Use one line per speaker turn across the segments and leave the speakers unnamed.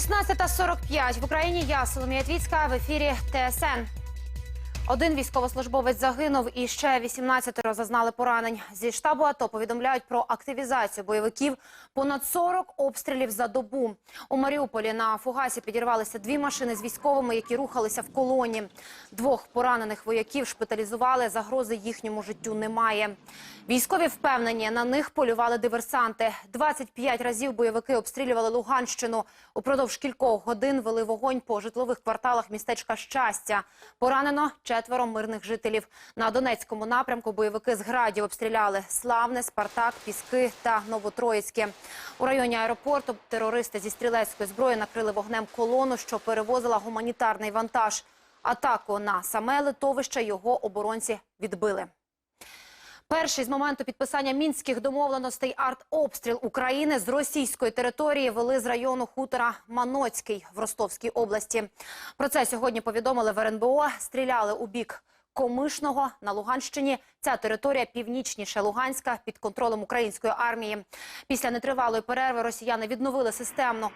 16.45 в Україні я Соломія Твіцька в ефірі ТСН. Один військовослужбовець загинув і ще 18 зазнали поранень. Зі штабу АТО повідомляють про активізацію бойовиків. Понад 40 обстрілів за добу. У Маріуполі на Фугасі підірвалися дві машини з військовими, які рухалися в колоні. Двох поранених вояків шпиталізували. Загрози їхньому життю немає. Військові впевнені, на них полювали диверсанти. 25 разів бойовики обстрілювали Луганщину. Упродовж кількох годин вели вогонь по житлових кварталах містечка Щастя. Поранено четверо мирних жителів. На Донецькому напрямку бойовики з градів обстріляли Славне, Спартак, Піски та Новотроїцьке. У районі аеропорту терористи зі стрілецької зброї накрили вогнем колону, що перевозила гуманітарний вантаж. Атаку на саме литовище його оборонці відбили. Перший з моменту підписання мінських домовленостей артобстріл України з російської території вели з району хутора Маноцький в Ростовській області. Про це сьогодні повідомили в РНБО. Стріляли у бік Комишного на Луганщині. Ця територія північніше Луганська під контролем української армії. Після нетривалої перерви росіяни відновили системну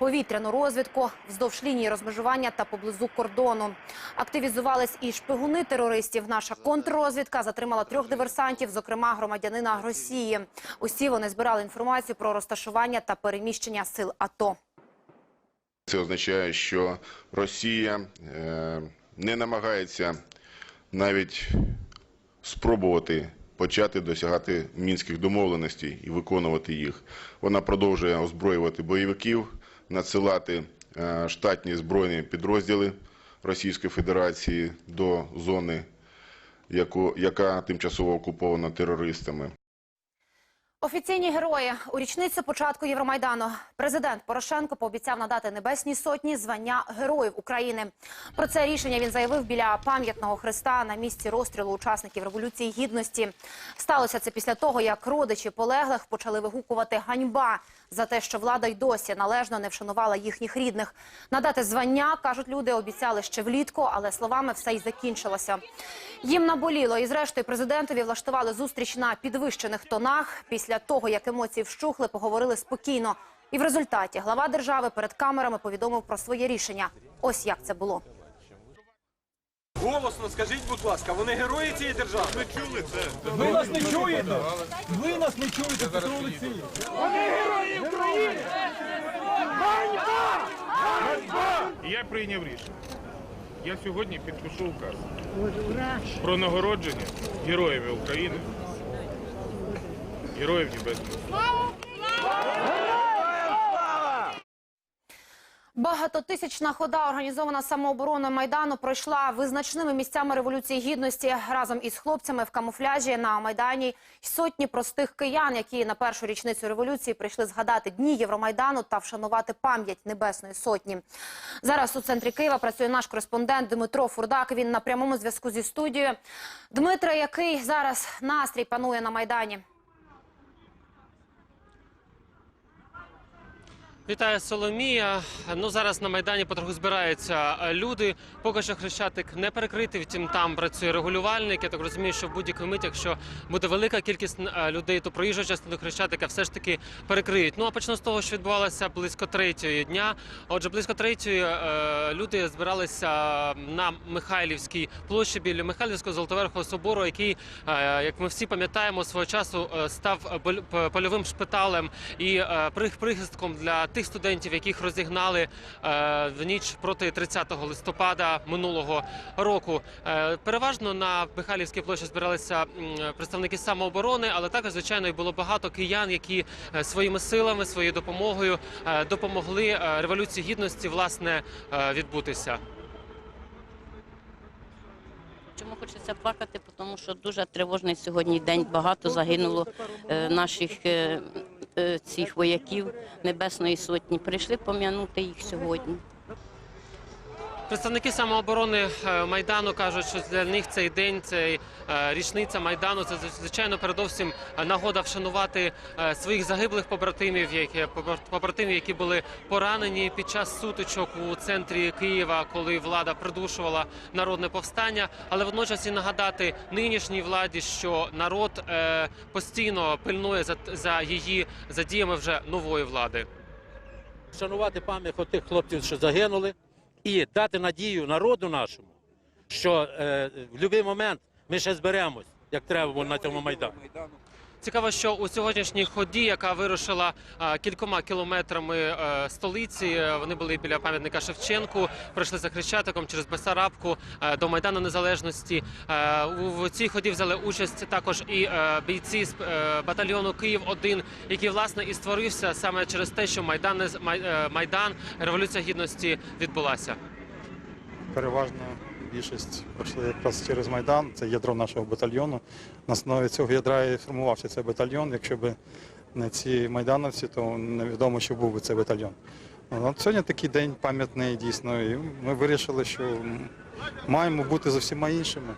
повітряну розвідку вздовж лінії розмежування та поблизу кордону. Активізувались і шпигуни терористів. Наша контррозвідка затримала трьох диверсантів, зокрема громадянина Росії. Усі вони збирали інформацію про розташування та переміщення сил АТО.
Це означає, що Росія е, не намагається навіть спробувати почати досягати мінських домовленостей і виконувати їх. Вона продовжує озброювати бойовиків, надсилати е, штатні збройні підрозділи Російської Федерації до зони, яку, яка тимчасово окупована терористами.
Офіційні герої у річницю початку Євромайдану президент Порошенко пообіцяв надати небесній сотні звання Героїв України. Про це рішення він заявив біля пам'ятного хреста на місці розстрілу учасників революції гідності. Сталося це після того, як родичі полеглих почали вигукувати ганьба за те, що влада й досі належно не вшанувала їхніх рідних. Надати звання кажуть люди, обіцяли ще влітку, але словами все й закінчилося. Їм наболіло, і зрештою президентові влаштували зустріч на підвищених тонах. Після того, як емоції вщухли, поговорили спокійно. І в результаті глава держави перед камерами повідомив про своє рішення. Ось як це було.
Голосно скажіть, будь ласка, вони герої цієї держави? Ви чули це?
Ви нас не чуєте? Ви нас не чуєте, Петро Олексійович.
І я прийняв рішення. Я сьогодні підпишу указ про нагородження героїв України, героїв Небесної.
Багатотисячна хода, організована самообороною майдану, пройшла визначними місцями революції гідності разом із хлопцями в камуфляжі на майдані. Сотні простих киян, які на першу річницю революції прийшли згадати дні Євромайдану та вшанувати пам'ять небесної сотні. Зараз у центрі Києва працює наш кореспондент Дмитро Фурдак. Він на прямому зв'язку зі студією. Дмитре, який зараз настрій панує на майдані?
Вітаю Соломія. Ну зараз на майдані потроху збираються е, люди. Поки що хрещатик не перекритий. Втім, там працює регулювальник. Я так розумію, що в будь-який мить, якщо буде велика кількість е, людей, то проїжджу частину хрещатика все ж таки перекриють. Ну а почну з того, що відбувалося близько третьої дня. Отже, близько третьої е, люди збиралися на Михайлівській площі біля Михайлівського Золотоверхового собору, який, як ми всі пам'ятаємо, свого часу став польовим шпиталем і прихистком для тих студентів, яких розігнали е, в ніч проти 30 листопада минулого року. Е, Переважно на Михайлівській площі збиралися представники самооборони, але також звичайно і було багато киян, які е, своїми силами, своєю допомогою допомогли революції гідності власне відбутися.
Чому хочеться плакати? Тому що дуже тривожний сьогодні день. Багато загинуло наших цих вояків Небесної Сотні. Прийшли пом'янути їх сьогодні.
Представники самооборони е, майдану кажуть, що для них цей день, цей е, річниця майдану, це звичайно передовсім е, нагода вшанувати своїх загиблих побратимів, які побратимів, які були поранені під час сутичок у центрі Києва, коли влада придушувала народне повстання. Але водночас і нагадати нинішній владі, що народ постійно пильнує за, за її за діями вже нової влади.
Вшанувати пам'ять тих хлопців, що загинули, і дати надію народу нашому, що е, в будь-який момент ми ще зберемось, як треба на цьому майдані.
Цікаво, що у сьогоднішній ході, яка вирушила кількома кілометрами е, столиці, е, вони були біля пам'ятника Шевченку, пройшли за Хрещатиком через Бесарабку е, до Майдану Незалежності. У цій ході взяли участь також і бійці з батальйону Київ 1 який власне і створився саме через те, що Майдан Майдан Революція Гідності відбулася.
переважна більшість пройшли якраз через Майдан, це ядро нашого батальйону. На основі цього ядра і формувався цей батальйон. Якщо б не ці майдановці, то невідомо, що був би цей батальйон. Ну, сьогодні такий день пам'ятний дійсно. І ми вирішили, що маємо бути за всіма іншими.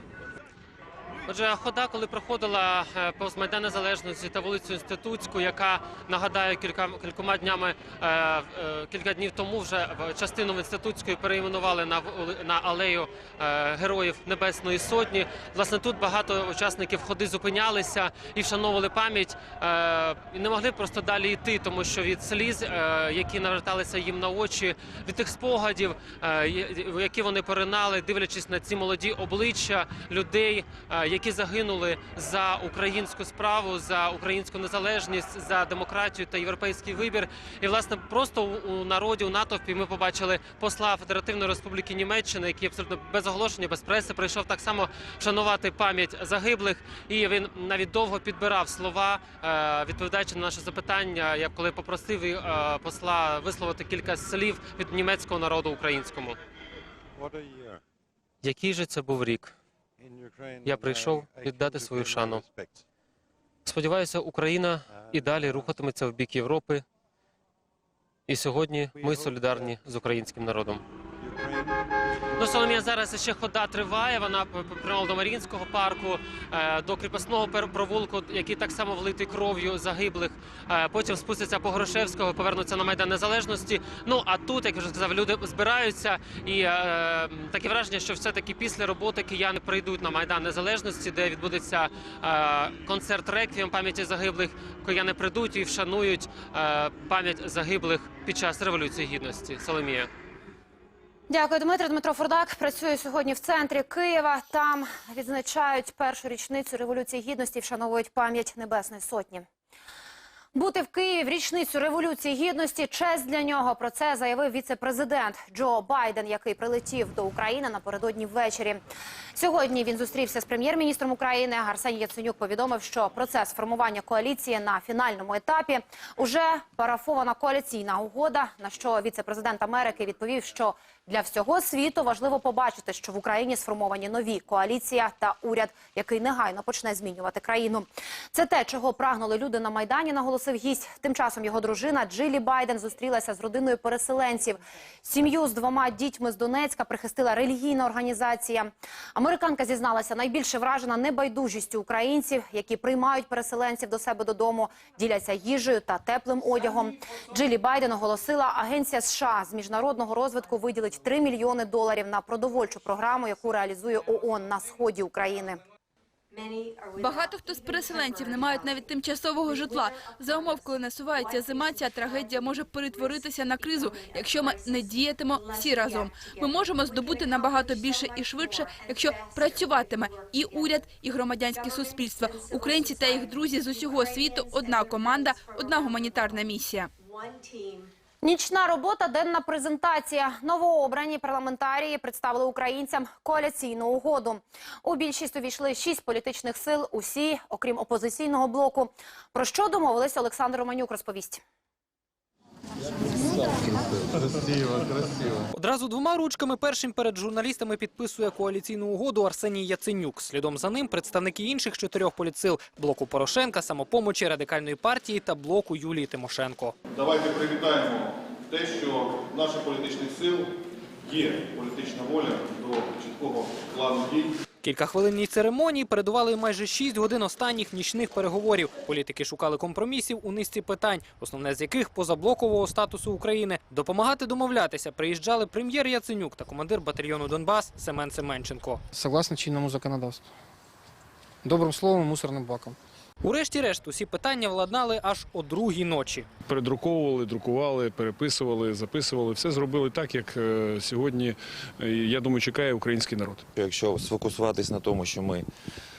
Отже, хода, коли проходила е, повз Майдан Незалежності та вулицю Інститутську, яка нагадаю кілька кількома днями е, е, кілька днів тому вже частину Інститутської перейменували на на алею героїв Небесної Сотні. Власне, тут багато учасників ходи зупинялися і вшановували пам'ять і не могли просто далі йти, тому що від сліз, які наверталися їм на очі, від тих спогадів, які вони поринали, дивлячись на ці молоді обличчя людей, які загинули за українську справу, за українську незалежність, за демократію та європейський вибір. І власне просто у, народі, у натовпі ми побачили посла Федеративної Республіки Німеччини, який абсолютно без оголошення, без преси прийшов так само вшанувати пам'ять загиблих. І він навіть довго підбирав слова, е, відповідаючи на наше запитання. Я коли попросив е, посла висловити кілька слів від німецького народу українському. Який же це був рік?
Я прийшов віддати свою шану.
Сподіваюся, Україна і далі рухатиметься в бік Європи. І сьогодні ми солідарні з українським народом. Ну, Соломія, зараз ще хода триває. Вона п- п- до Маріїнського парку, е, до кріпосного провулку, який так само влитий кров'ю загиблих. Е, Потім спустяться по Грушевського, повернуться на Майдан Незалежності. Ну а тут, як вже сказав, люди збираються, і е, таке враження, що все-таки після роботи кияни прийдуть на Майдан Незалежності, де відбудеться концерт реквієм пам'яті загиблих. Кияни прийдуть і вшанують пам'ять загиблих під час революції гідності. Соломія.
Дякую, Дмитро. Дмитро Фурдак працює сьогодні в центрі Києва. Там відзначають першу річницю революції гідності, і вшановують пам'ять Небесної Сотні. Бути в Києві в річницю революції гідності честь для нього. Про це заявив віце-президент Джо Байден, який прилетів до України напередодні ввечері. Сьогодні він зустрівся з прем'єр-міністром України. Арсеній Яценюк повідомив, що процес формування коаліції на фінальному етапі уже парафована коаліційна угода. На що віце-президент Америки відповів, що для всього світу важливо побачити, що в Україні сформовані нові коаліція та уряд, який негайно почне змінювати країну. Це те, чого прагнули люди на майдані, наголосив гість. Тим часом його дружина Джилі Байден зустрілася з родиною переселенців. Сім'ю з двома дітьми з Донецька прихистила релігійна організація. Американка зізналася найбільше вражена небайдужістю українців, які приймають переселенців до себе додому, діляться їжею та теплим одягом. Джилі Байден оголосила, агенція США з міжнародного розвитку виділить 3 мільйони доларів на продовольчу програму, яку реалізує ООН на сході України.
Багато хто з переселенців не мають навіть тимчасового житла. За умов, коли насувається зима, ця трагедія може перетворитися на кризу, якщо ми не діятимо всі разом. Ми можемо здобути набагато більше і швидше, якщо працюватиме і уряд, і громадянське суспільство, українці та їх друзі з усього світу. Одна команда, одна гуманітарна місія.
Нічна робота, денна презентація. Новообрані парламентарії представили українцям коаліційну угоду. У більшість увійшли шість політичних сил, усі, окрім опозиційного блоку. Про що домовились Олександр Романюк розповість.
Одразу двома ручками першим перед журналістами підписує коаліційну угоду Арсеній Яценюк. Слідом за ним представники інших чотирьох політсил – блоку Порошенка, самопомочі, радикальної партії та блоку Юлії Тимошенко.
Давайте привітаємо те, що в наших політичних сил є політична воля до чіткого плану дій.
Кілька хвилинній церемонії передували майже шість годин останніх нічних переговорів. Політики шукали компромісів у низці питань, основне з яких позаблокового статусу України. Допомагати домовлятися приїжджали прем'єр Яценюк та командир батальйону Донбас Семен Семенченко.
Согласно чинному законодавству. Добрим словом, мусорним баком.
Урешті-решт, усі питання владнали аж о другій ночі.
передруковували, друкували, переписували, записували. Все зробили так, як е, сьогодні, е, я думаю, чекає український народ.
Якщо сфокусуватись на тому, що ми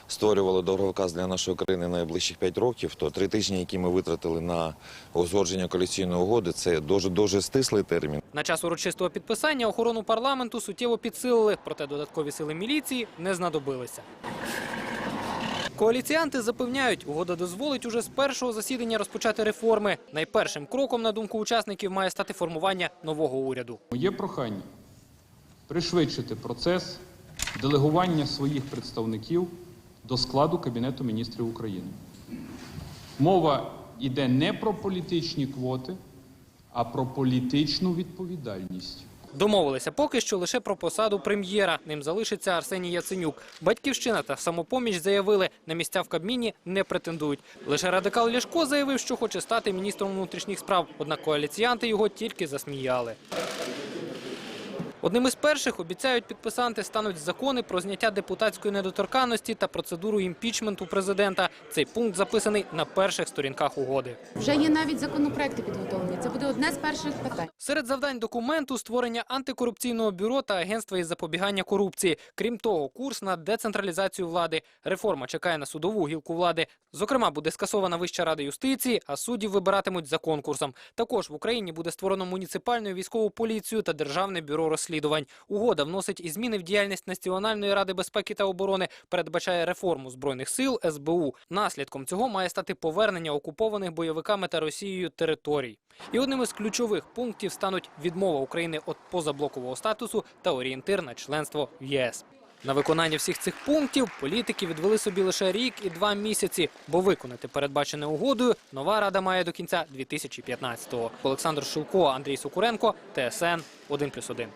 створювали дороговказ для нашої країни найближчих 5 років, то три тижні, які ми витратили на узгодження коаліційної угоди, це дуже дуже стислий термін.
На час урочистого підписання охорону парламенту суттєво підсилили, проте додаткові сили міліції не знадобилися. Коаліціянти запевняють, угода дозволить уже з першого засідання розпочати реформи. Найпершим кроком, на думку учасників, має стати формування нового уряду.
Є прохання пришвидшити процес делегування своїх представників до складу Кабінету міністрів України. Мова йде не про політичні квоти, а про політичну відповідальність.
Домовилися поки що лише про посаду прем'єра. Ним залишиться Арсеній Яценюк. Батьківщина та самопоміч заявили, на місця в Кабміні не претендують. Лише радикал Ляшко заявив, що хоче стати міністром внутрішніх справ. Однак коаліціянти його тільки засміяли. Одним із перших обіцяють підписанти стануть закони про зняття депутатської недоторканності та процедуру імпічменту президента. Цей пункт записаний на перших сторінках угоди.
Вже є навіть законопроекти підготовлені. Це буде одне з перших питань.
Серед завдань документу створення антикорупційного бюро та агентства із запобігання корупції. Крім того, курс на децентралізацію влади. Реформа чекає на судову гілку влади. Зокрема, буде скасована Вища рада юстиції, а суддів вибиратимуть за конкурсом. Також в Україні буде створено муніципальну військову поліцію та державне бюро розслідувань. Угода вносить і зміни в діяльність Національної ради безпеки та оборони, передбачає реформу збройних сил СБУ. Наслідком цього має стати повернення окупованих бойовиками та Росією територій. І одним із ключових пунктів стануть відмова України від позаблокового статусу та орієнтир на членство в ЄС. На виконання всіх цих пунктів політики відвели собі лише рік і два місяці, бо виконати передбачене угодою нова рада має до кінця 2015-го. Олександр Шилко, Андрій Сокуренко, ТСН 1+,1.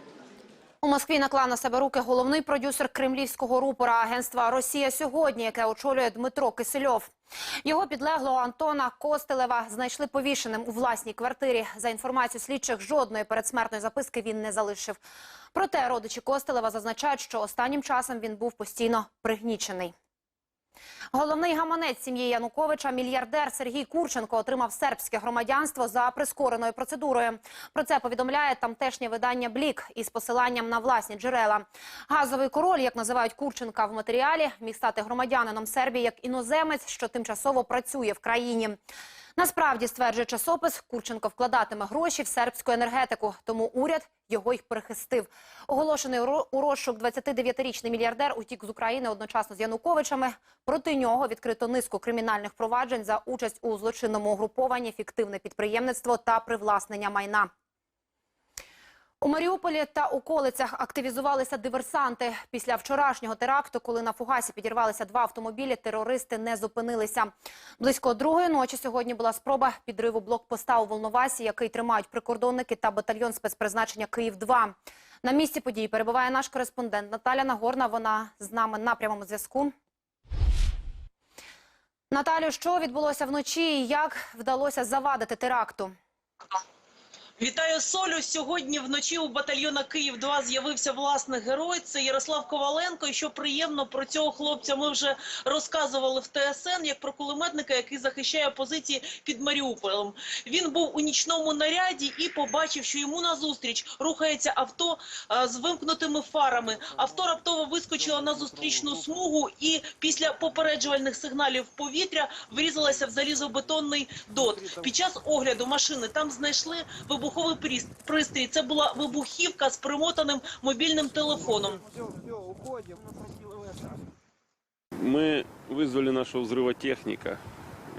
У Москві наклав на себе руки головний продюсер кремлівського рупора агентства Росія сьогодні, яке очолює Дмитро Кисельов. Його підлеглого Антона Костелева знайшли повішеним у власній квартирі. За інформацією слідчих, жодної передсмертної записки він не залишив. Проте родичі Костелева зазначають, що останнім часом він був постійно пригнічений. Головний гаманець сім'ї Януковича, мільярдер Сергій Курченко, отримав сербське громадянство за прискореною процедурою. Про це повідомляє тамтешнє видання Блік із посиланням на власні джерела. Газовий король, як називають Курченка в матеріалі, міг стати громадянином Сербії як іноземець, що тимчасово працює в країні. Насправді, стверджує часопис, Курченко вкладатиме гроші в сербську енергетику, тому уряд його й прихистив. Оголошений у розшук 29-річний мільярдер утік з України одночасно з Януковичами. Проти нього відкрито низку кримінальних проваджень за участь у злочинному угрупованні, фіктивне підприємництво та привласнення майна. У Маріуполі та околицях активізувалися диверсанти. Після вчорашнього теракту, коли на фугасі підірвалися два автомобілі, терористи не зупинилися. Близько другої ночі сьогодні була спроба підриву блокпоста у Волновасі, який тримають прикордонники та батальйон спецпризначення Київ-2. На місці події перебуває наш кореспондент Наталя Нагорна. Вона з нами на прямому зв'язку. Наталю, що відбулося вночі і як вдалося завадити теракту?
Вітаю Солю. Сьогодні вночі у батальйона Київ 2 з'явився власний герой. Це Ярослав Коваленко. І що приємно про цього хлопця ми вже розказували в ТСН як про кулеметника, який захищає позиції під Маріуполем. Він був у нічному наряді і побачив, що йому назустріч рухається авто з вимкнутими фарами. Авто раптово вискочило на зустрічну смугу і після попереджувальних сигналів повітря врізалася в залізобетонний дот. Під час огляду машини там знайшли вибуховий прис- пристрій. Це була вибухівка з примотаним мобільним телефоном.
Мы вызвали нашего взрывотехника,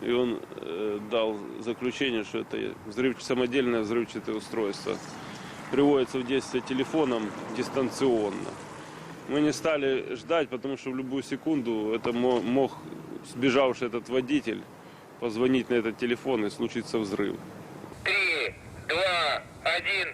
и он э, дал заключение, что это взрыв, самодельное взрывчатое устройство. Приводится в действие телефоном дистанционно. Мы не стали ждать, потому что в любую секунду это мо- мог сбежавший этот водитель позвонить на этот телефон и случится взрыв.
Три, два, один.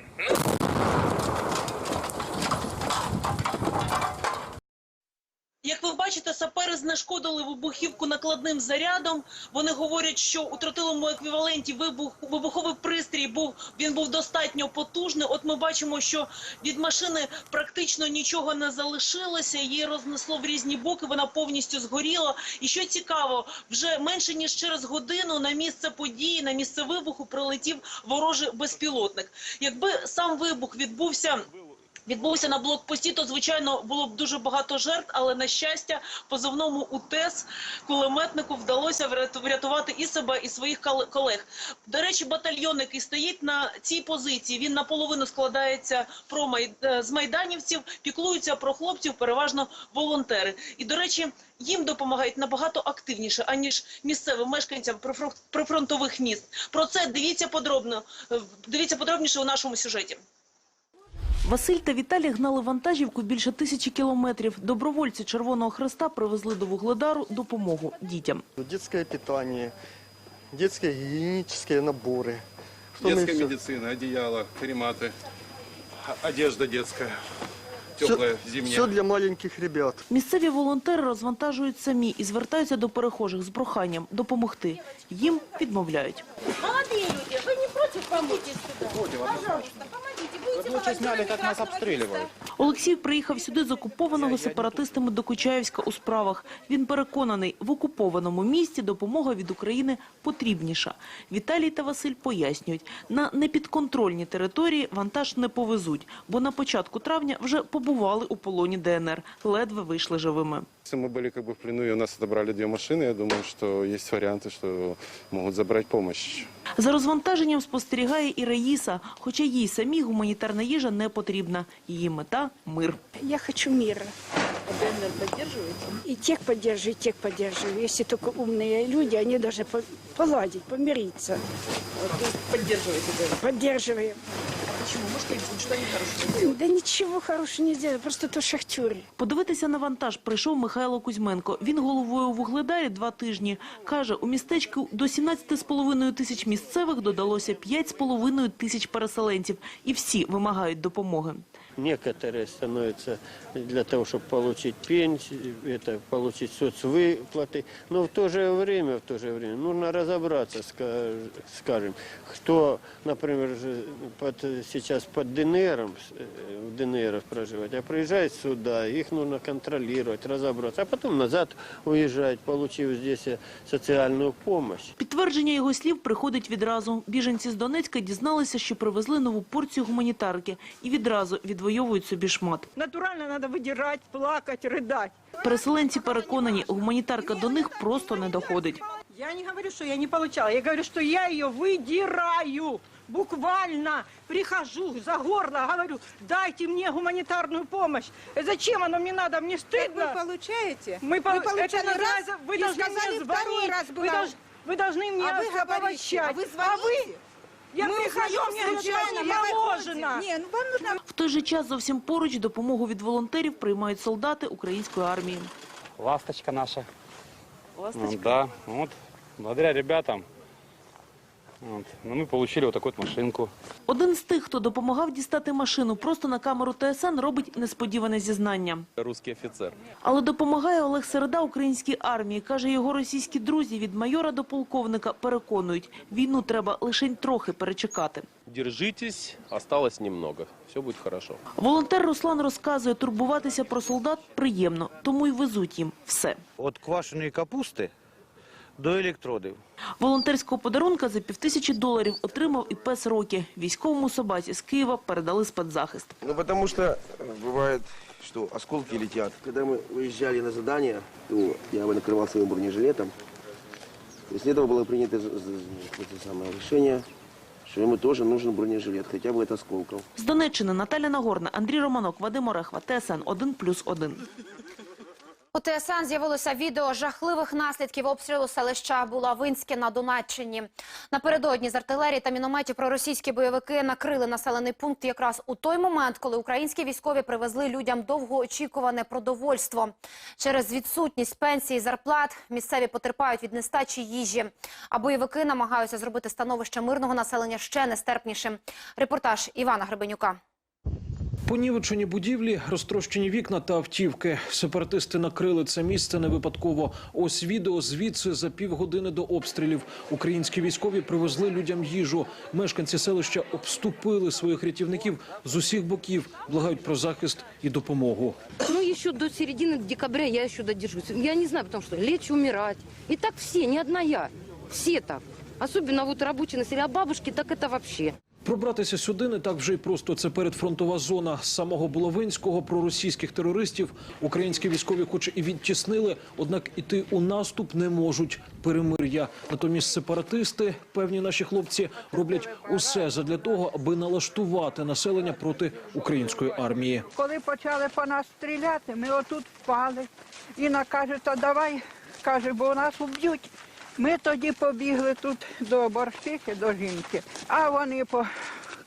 Як ви бачите, сапери
знешкодили вибухівку накладним зарядом. Вони говорять, що у тротиловому еквіваленті вибух вибуховий пристрій був він був достатньо потужний. От ми бачимо, що від машини практично нічого не залишилося. Її рознесло в різні боки. Вона повністю згоріла. І що цікаво, вже менше ніж через годину на місце події, на місце вибуху прилетів ворожий безпілотник. Якби сам вибух відбувся. Відбувся на блокпості, то звичайно було б дуже багато жертв, але на щастя, позовному УТЕС кулеметнику вдалося вряту- врятувати і себе, і своїх кол- колег. До речі, батальйон, який стоїть на цій позиції, він наполовину складається про май... е, з майданівців, піклуються про хлопців, переважно волонтери. І до речі, їм допомагають набагато активніше аніж місцевим мешканцям прифрон- прифронтових міст. Про це дивіться подробно. е, Дивіться подробніше у нашому сюжеті.
Василь та Віталій гнали вантажівку більше тисячі кілометрів. Добровольці Червоного Хреста привезли до Вугледару допомогу дітям.
Детское питание, детские гигиенические наборы. Что мы
Детская
всё-
медицина, одеяло, карематы, а- одежда детская,
всё-
теплая, зимняя.
всё для маленьких ребят.
Місцеві волонтери розвантажують самі і звертаються до перехожих з проханням допомогти. Їм відмовляють.
Молодые люди, вы не против помочь сюда? Пожалуйста, Будете
Лучше нас.
Олексій приїхав сюди з окупованого сепаратистами до Кучаєвська у справах. Він переконаний, в окупованому місті допомога від України потрібніша. Віталій та Василь пояснюють, на непідконтрольні території вантаж не повезуть, бо на початку травня вже побували у полоні ДНР, ледве вийшли живими.
Если мы были как бы в плену, и у нас отобрали две машины, я думаю, что есть варианты, что могут забрать помощь.
За розвантаженням спостерігає і Раїса, хоча їй самій гуманітарна їжа не потрібна. Її мета – мир.
Я хочу мира. ДНР поддерживаете? И тех поддерживаю, и тех поддерживаю. Если только умные люди, они должны по- поладить, помириться.
Поддерживаете ДНР?
Поддерживаем.
Почему? Может, что они хорошего
Да ничего хорошего не сделали, просто то шахтеры.
Подивитися на вантаж прийшов Михайло Кузьменко. Він головою у Вугледарі два тижні. Каже, у містечку до 17,5 тисяч місцевих додалося 5,5 тисяч переселенців. І всі вимагають допомоги.
Некоторые становятся для того, чтобы получить пенсию, это, получить соцвыплаты. Но в то же время, в то же время нужно разобраться, ска- скажем, кто, например, же под, сейчас под ДНР, э, в ДНР проживать, а приезжает сюда, их нужно контролировать, разобраться, а потом назад уезжать, получив здесь э, социальную помощь.
Підтвердження його слів приходить відразу. Біженці з Донецька дізналися, що привезли нову порцію гуманітарки і відразу відвоюють собі шмат.
Натурально надо выдирать, плакать, рыдать.
Переселенці переконані, гуманітарка до них просто не доходить.
Я не говорю, что я не получала. Я говорю, что я ее выдираю. Буквально прихожу за горло, говорю, дайте мне гуманитарную помощь. Э, Зачем оно мне надо? Мне стыдно.
вы получаете?
Мы
Вы
пол-
получали
это
раз
называется- Вы
и
должны
сказали,
мне
второй
звонить.
раз
Вы,
была.
долж- вы должны мне
А вы говорите,
оповещать.
а вы
А вы?
звоните.
Я
Мы
прихожу,
узнаем
мне
случайно,
ничего
мы
не положено.
выходим. Не, ну вам нужно
В той же час зовсім поруч допомогу від волонтерів приймають солдати української армії.
Ласточка наша.
Ласточка?
Да, вот, благодаря ребятам вот, ну, получили вот такую вот машинку.
Один з тих, хто допомагав дістати машину, просто на камеру ТСН робить несподіване зізнання.
Русский офицер.
Але допомагає Олег Середа українській армії. Каже, його російські друзі від майора до полковника переконують, війну треба лише трохи перечекати.
Держитесь, осталось немного. Все будет хорошо.
Волонтер Руслан розказує, турбуватися про солдат приємно, тому й везуть їм все.
От квашеної капусти до електродів.
Волонтерського подарунка за півтисячі доларів отримав і пес Рокі. Військовому собаці з Києва передали спецзахист.
Ну, потому что э, бывает, что осколки летят. Когда мы выезжали на задание, то я его накрывал своим бронежилетом. После этого было принято з- з- это самое решение, что ему тоже нужен бронежилет, хотя бы от осколков.
З Донеччини Наталя Нагорна, Андрій Романок, Вадим Орехва, ТСН 1+,1.
У ТСН з'явилося відео жахливих наслідків обстрілу селища Булавинське на Донеччині. Напередодні з артилерії та мінометів проросійські бойовики накрили населений пункт якраз у той момент, коли українські військові привезли людям довгоочікуване продовольство. Через відсутність пенсії і зарплат місцеві потерпають від нестачі їжі. А бойовики намагаються зробити становище мирного населення ще нестерпнішим. Репортаж Івана Гребенюка.
Понівечені будівлі, розтрощені вікна та автівки. Сепаратисти накрили це місце не випадково. Ось відео звідси за півгодини до обстрілів. Українські військові привезли людям їжу. Мешканці селища обступили своїх рятівників з усіх боків, благають про захист і допомогу.
Ну, еще до середины декабря я еще додержусь. Я не знаю, потому что лечь, умирать. И так все, не одна я. Все так. Особенно вот рабочие населения, а бабушки, так это вообще.
Пробратися сюди не так вже й просто. Це передфронтова зона з самого Булавинського проросійських терористів. Українські військові, хоч і відтіснили, однак іти у наступ не можуть. Перемир'я. Натомість сепаратисти, певні наші хлопці, роблять усе задля того, аби налаштувати населення проти української армії.
Коли почали по нас стріляти, ми отут впали. Інна каже, то давай, каже, бо нас уб'ють. Ми тоді побігли тут до борщики, до жінки, а вони по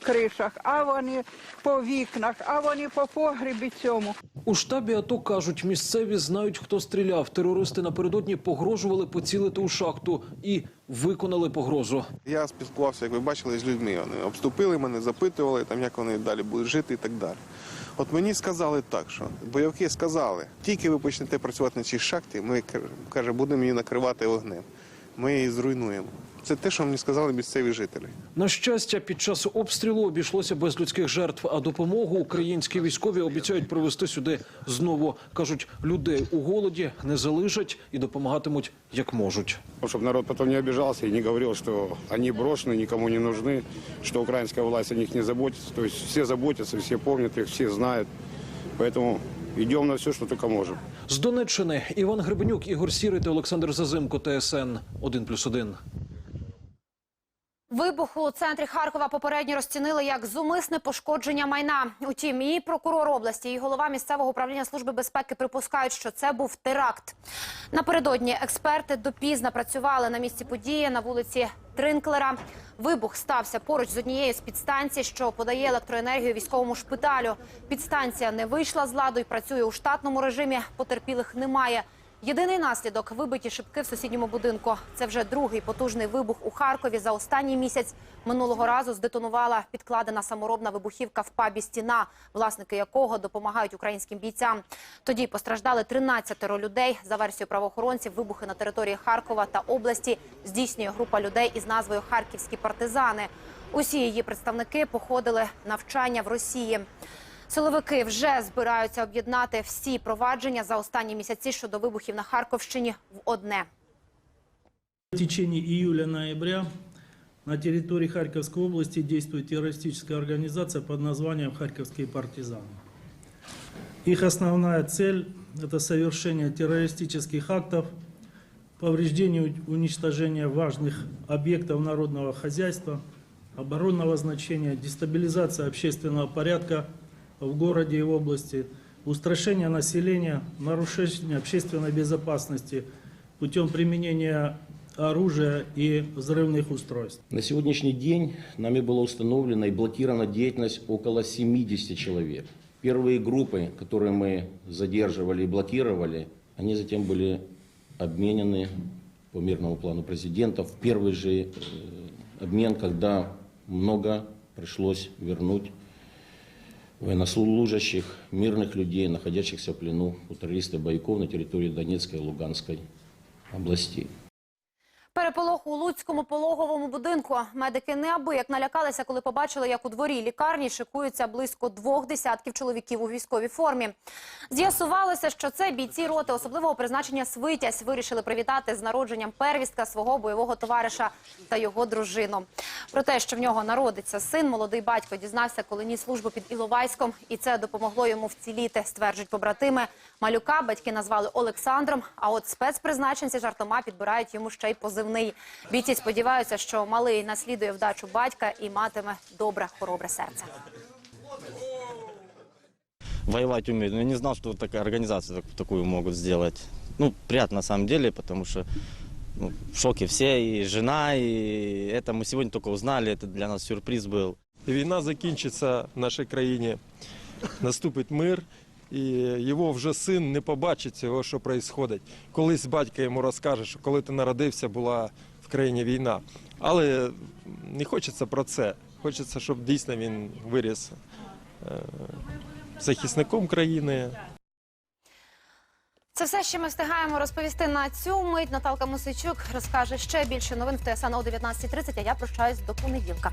кришах, а вони по вікнах, а вони по погребі цьому.
У штабі АТО кажуть, місцеві знають, хто стріляв. Терористи напередодні погрожували поцілити у шахту і виконали погрозу.
Я спілкувався, як ви бачили, з людьми. Вони обступили мене, запитували, там, як вони далі будуть жити і так далі. От мені сказали так, що бойовики сказали, тільки ви почнете працювати на цій шахті, ми каже, будемо її накривати вогнем Ми її зруйнуємо. Це те, що мені сказали місцеві жителі.
На щастя, під час обстрілу обійшлося без людських жертв, а допомогу українські військові обіцяють привезти сюди знову. кажуть, людей у голоді не залишать і допомагатимуть як можуть.
Чтобы народ потом не обижался и не говорил, что они брошены, никому не нужны, что украинская власть о них не заботится. То есть все заботятся, все помнят их, все идем на все, що тільки можемо.
З Донеччини Іван Гребенюк, Ігор Сірий та Олександр Зазимко, ТСН 1+,1.
Вибух у центрі Харкова попередньо розцінили як зумисне пошкодження майна. Утім, і прокурор області, і голова місцевого управління служби безпеки припускають, що це був теракт. Напередодні експерти допізно працювали на місці події на вулиці Тринклера. Вибух стався поруч з однією з підстанцій, що подає електроенергію військовому шпиталю. Підстанція не вийшла з ладу і працює у штатному режимі. Потерпілих немає. Єдиний наслідок вибиті шибки в сусідньому будинку. Це вже другий потужний вибух у Харкові за останній місяць. Минулого разу здетонувала підкладена саморобна вибухівка в пабі «Стіна», власники якого допомагають українським бійцям. Тоді постраждали 13 людей. За версією правоохоронців, вибухи на території Харкова та області здійснює група людей із назвою «Харківські партизани». Усі її представники походили навчання в Росії. Силовики вже збираються об'єднати всі провадження за останні місяці щодо вибухів на Харківщині в одне.
В течение июля-ноября на территории Харьковской области действует террористическая организация под названием «Харьковские партизаны». Их основная цель – это совершение террористических актов, повреждение, уничтожение важных объектов народного хозяйства, оборонного значения, дестабилизация общественного порядка в городе и области, устрашение населения, нарушение общественной безопасности путем применения оружия и взрывных устройств.
На сегодняшний день нами была установлена и блокирована деятельность около 70 человек. Первые группы, которые мы задерживали и блокировали, они затем были обменены по мирному плану президента в первый же э, обмен, когда много пришлось вернуть военнослужащих, мирных людей, находящихся в плену у террористов боевиков на территории Донецкой и Луганской областей.
Переполох у Луцькому пологовому будинку. Медики неабияк налякалися, коли побачили, як у дворі лікарні шикуються близько двох десятків чоловіків у військовій формі. З'ясувалося, що це бійці роти особливого призначення «Свитязь» вирішили привітати з народженням первістка свого бойового товариша та його дружину. Про те, що в нього народиться син, молодий батько дізнався, коли ніс службу під Іловайськом, і це допомогло йому вціліти, стверджують побратими. Малюка батьки назвали Олександром, а от спецпризначенці жартома підбирають йому ще й позивний. Бійці сподіваються, що малий наслідує вдачу батька і матиме добре, хоробре серце.
воевать умеют. Но я не знал, что вот такая организация так- такую могут сделать. Ну, приятно на самом деле, потому что ну, в шоке все, и жена, и это мы сегодня только узнали, это для нас сюрприз был.
Війна закінчиться в нашій країні, наступить мир, і його вже син не побачить цього, що відбувається. Колись батько йому розкаже, що коли ти народився, була в країні війна. Але не хочеться про це. Хочеться, щоб дійсно він виріс е, захисником країни.
Це все, що ми встигаємо розповісти на цю мить. Наталка Мосичук розкаже ще більше новин в ТСН о 19.30, а я прощаюсь до понеділка.